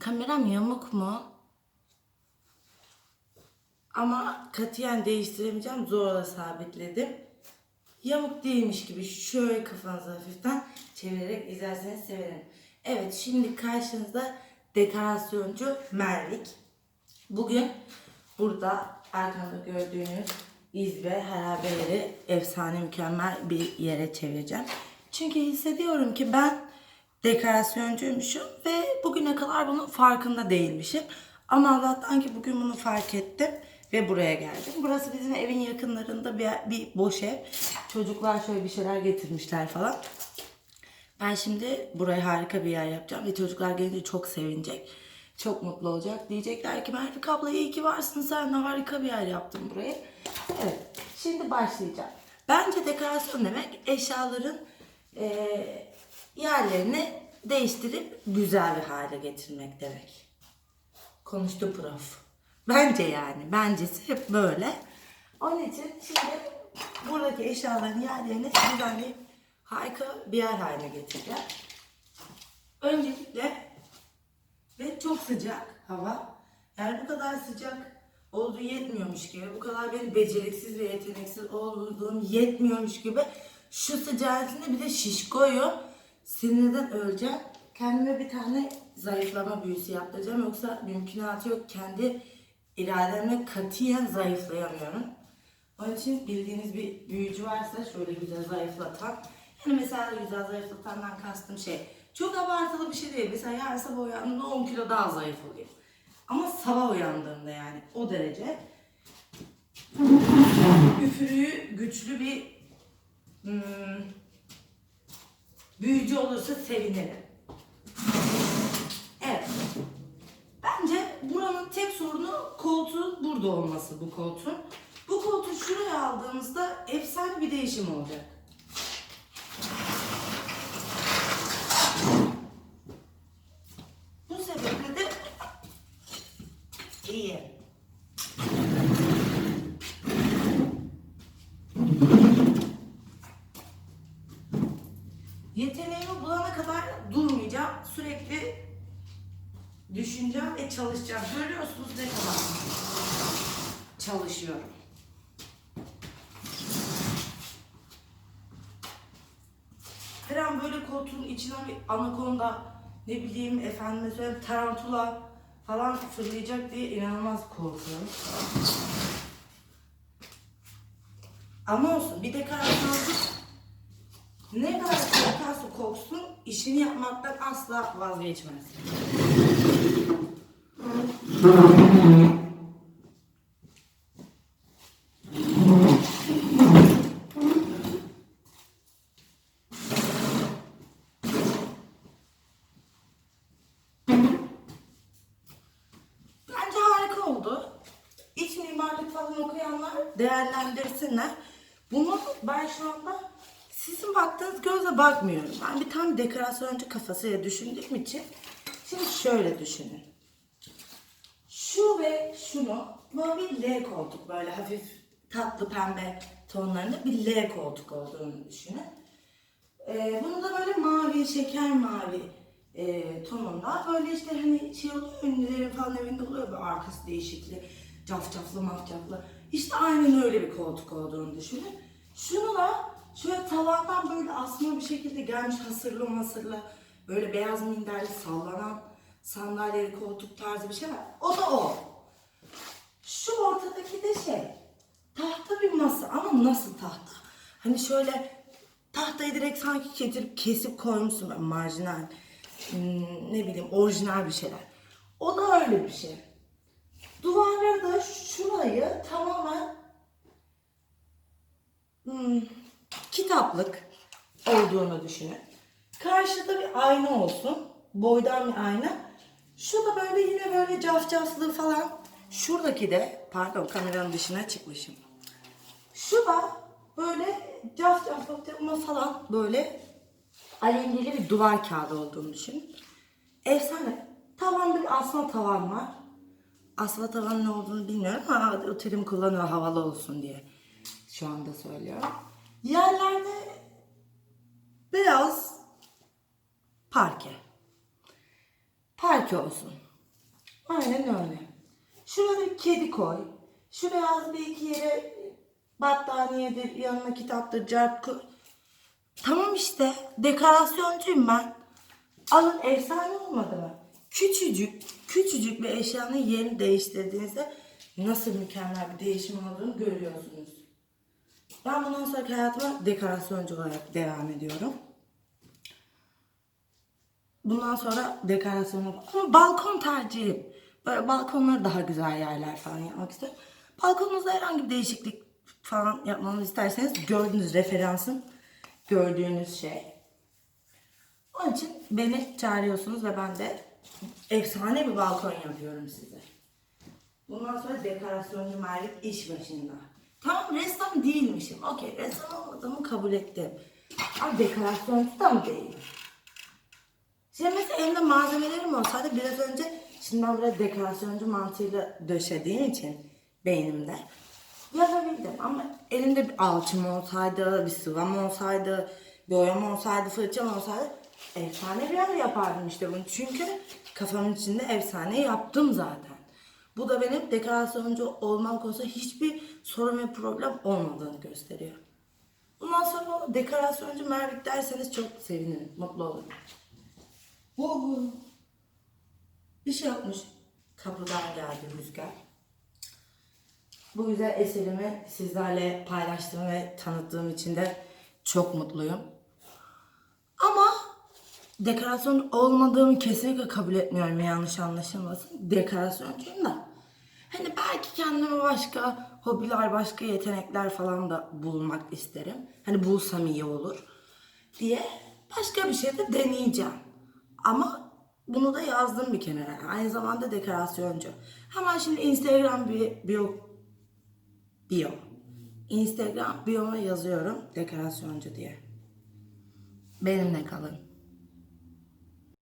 Kameram yamuk mu? Ama katiyen değiştiremeyeceğim. Zorla sabitledim. Yamuk değilmiş gibi şöyle kafanızı hafiften çevirerek izlerseniz sevinirim. Evet şimdi karşınızda dekorasyoncu Merlik. Bugün burada arkamda gördüğünüz İzbe harabeleri efsane mükemmel bir yere çevireceğim. Çünkü hissediyorum ki ben dekorasyoncuymuşum ve bugüne kadar bunun farkında değilmişim. Ama Allah'tan ki bugün bunu fark ettim ve buraya geldim. Burası bizim evin yakınlarında bir, bir boş ev. Çocuklar şöyle bir şeyler getirmişler falan. Ben şimdi burayı harika bir yer yapacağım ve çocuklar gelince çok sevinecek. Çok mutlu olacak. Diyecekler ki Mervik abla iyi ki varsın sen de harika bir yer yaptın burayı. Evet şimdi başlayacağım. Bence dekorasyon demek eşyaların eee, yerlerini değiştirip güzel bir hale getirmek demek. Konuştu prof. Bence yani. Bencesi hep böyle. Onun için şimdi buradaki eşyaların yerlerini düzenleyip harika bir yer haline getireceğim. Öncelikle ve çok sıcak hava. Yani bu kadar sıcak olduğu yetmiyormuş gibi, bu kadar benim beceriksiz ve yeteneksiz olduğum yetmiyormuş gibi şu sıcağın bir de şişkoyu sinirden öleceğim. Kendime bir tane zayıflama büyüsü yaptıracağım. Yoksa mümkünatı yok. Kendi irademle katiyen zayıflayamıyorum. Onun için bildiğiniz bir büyücü varsa şöyle güzel zayıflatan. Yani mesela güzel zayıflatandan kastım şey. Çok abartılı bir şey değil. Mesela yarın sabah uyandığımda 10 kilo daha zayıf olayım. Ama sabah uyandığımda yani o derece. Üfürüğü güçlü bir hmm, büyücü olursa sevinirim. Evet. Bence buranın tek sorunu koltuğun burada olması bu koltuğun. Bu koltuğu şuraya aldığımızda efsane bir değişim olacak. Bu sebeple de iyi. Sürekli düşüneceğim ve çalışacağım. Görüyorsunuz ne kadar çalışıyorum. Her an böyle koltuğun içine bir anakonda, ne bileyim efendime söyleyeyim tarantula falan fırlayacak diye inanılmaz korkuyorum. Ama olsun bir dekorasyoncu ne kadar işini yapmaktan asla vazgeçmez. Bence harika oldu. İç mimarlık falan okuyanlar değerlendirsinler. Bunu ben şu anda sizin baktığınız gözle bakmıyorum. Ben bir tam dekorasyoncu kafasıyla düşündüğüm için şimdi şöyle düşünün. Şu ve şunu böyle bir L koltuk böyle hafif tatlı pembe tonlarında bir L koltuk olduğunu düşünün. Ee, bunu da böyle mavi, şeker mavi e, tonunda. Böyle işte hani şey oluyor, ünlülerin falan evinde oluyor böyle arkası değişikli, cafcaflı mafcaflı. İşte aynen öyle bir koltuk olduğunu düşünün. Şunu da şöyle tavandan böyle asma bir şekilde gelmiş hasırlı masırlı, böyle beyaz minderli sallanan sandalyeli koltuk tarzı bir şey var. O da o. Şu ortadaki de şey, tahta bir masa ama nasıl tahta? Hani şöyle tahtayı direkt sanki getirip kesip koymuşsun marjinal, hmm, ne bileyim orijinal bir şeyler. O da öyle bir şey. Duvarları da şurayı tamamen hmm, kitaplık olduğunu düşünün. Karşıda bir ayna olsun. Boydan bir ayna. Şu da böyle yine böyle cafcaflı falan. Şuradaki de, pardon kameranın dışına çıkmışım. Şu da böyle cafcaflı ama falan böyle alengili bir duvar kağıdı olduğunu düşünün. Efsane. Tavanda bir asma tavan var. Asma tavanın ne olduğunu bilmiyorum ama o terim kullanıyor havalı olsun diye. Şu anda söylüyorum. Yerlerde beyaz parke. Parke olsun. Aynen öyle. Şurada kedi koy. Şuraya az bir iki yere battaniyedir, yanına kitaptır, cart koy. Tamam işte. Dekorasyoncuyum ben. Alın efsane olmadı mı? Küçücük, küçücük bir eşyanın yerini değiştirdiğinizde nasıl mükemmel bir değişim olduğunu görüyorsunuz. Ben bundan sonraki hayatıma dekorasyoncu olarak devam ediyorum. Bundan sonra dekorasyonu ama balkon tercihim. Böyle balkonları daha güzel yerler falan yapmak istiyorum. Balkonunuzda herhangi bir değişiklik falan yapmanızı isterseniz gördüğünüz referansın gördüğünüz şey. Onun için beni çağırıyorsunuz ve ben de efsane bir balkon yapıyorum size. Bundan sonra dekorasyoncu Merve iş başında. Tamam ressam değilmişim. Okey ressam olmadığımı kabul ettim. Ama dekorasyoncu da mı değilim? Şimdi mesela elimde malzemelerim olsaydı biraz önce şimdi ben buraya dekorasyoncu mantığıyla döşediğim için beynimde yapabildim ama elimde bir alçım olsaydı, bir sıvam olsaydı, bir oyam olsaydı, fırçam olsaydı efsane bir yer yapardım işte bunu. Çünkü kafamın içinde efsane yaptım zaten. Bu da benim dekorasyoncu olmam konusunda hiçbir sorun ve problem olmadığını gösteriyor. Bundan sonra bana dekorasyoncu Mervik derseniz çok sevinirim, mutlu olurum. Oho. Bir şey yapmış. Kapıdan geldi rüzgar. Bu güzel eserimi sizlerle paylaştığım ve tanıttığım için de çok mutluyum. Dekorasyon olmadığımı kesinlikle kabul etmiyorum yanlış anlaşılmasın. Dekorasyoncuyum da. Hani belki kendime başka hobiler, başka yetenekler falan da bulmak isterim. Hani bulsam iyi olur diye başka bir şey de deneyeceğim. Ama bunu da yazdım bir kenara. Aynı zamanda dekorasyoncu. Hemen şimdi Instagram bir bio bio. Instagram biyoma yazıyorum dekorasyoncu diye. Benimle kalın.